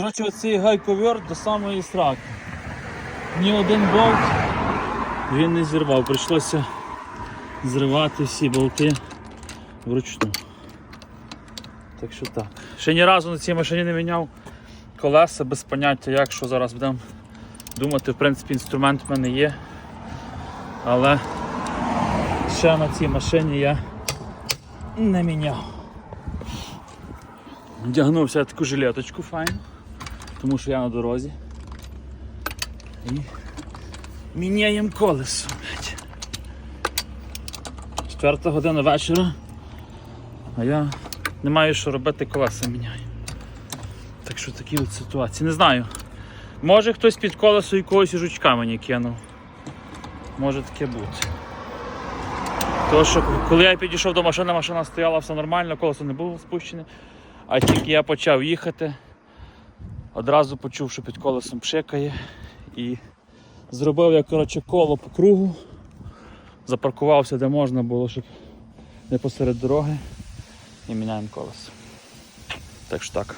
Коротше, оцей гайковер до самої сраки. Ні один болт він не зірвав. Прийшлося зривати всі болти вручну. Так що так. Ще ні разу на цій машині не міняв колеса без поняття, як що зараз будемо думати. В принципі, інструмент в мене є. Але ще на цій машині я не міняв. Вдягнувся таку жилеточку файну, тому що я на дорозі. І міняємо колесо. Четверта година вечора, а я не маю що робити, колеса міняю. Так що такі от ситуації. Не знаю. Може хтось під колесо якогось жучка мені кинув. Може таке бути. Тому що коли я підійшов до машини, машина стояла все нормально, колесо не було спущене. А тільки я почав їхати, одразу почув, що під колесом пшикає. І зробив я коротше, коло по кругу, запаркувався де можна було, щоб не посеред дороги і міняємо колесо. Так що так.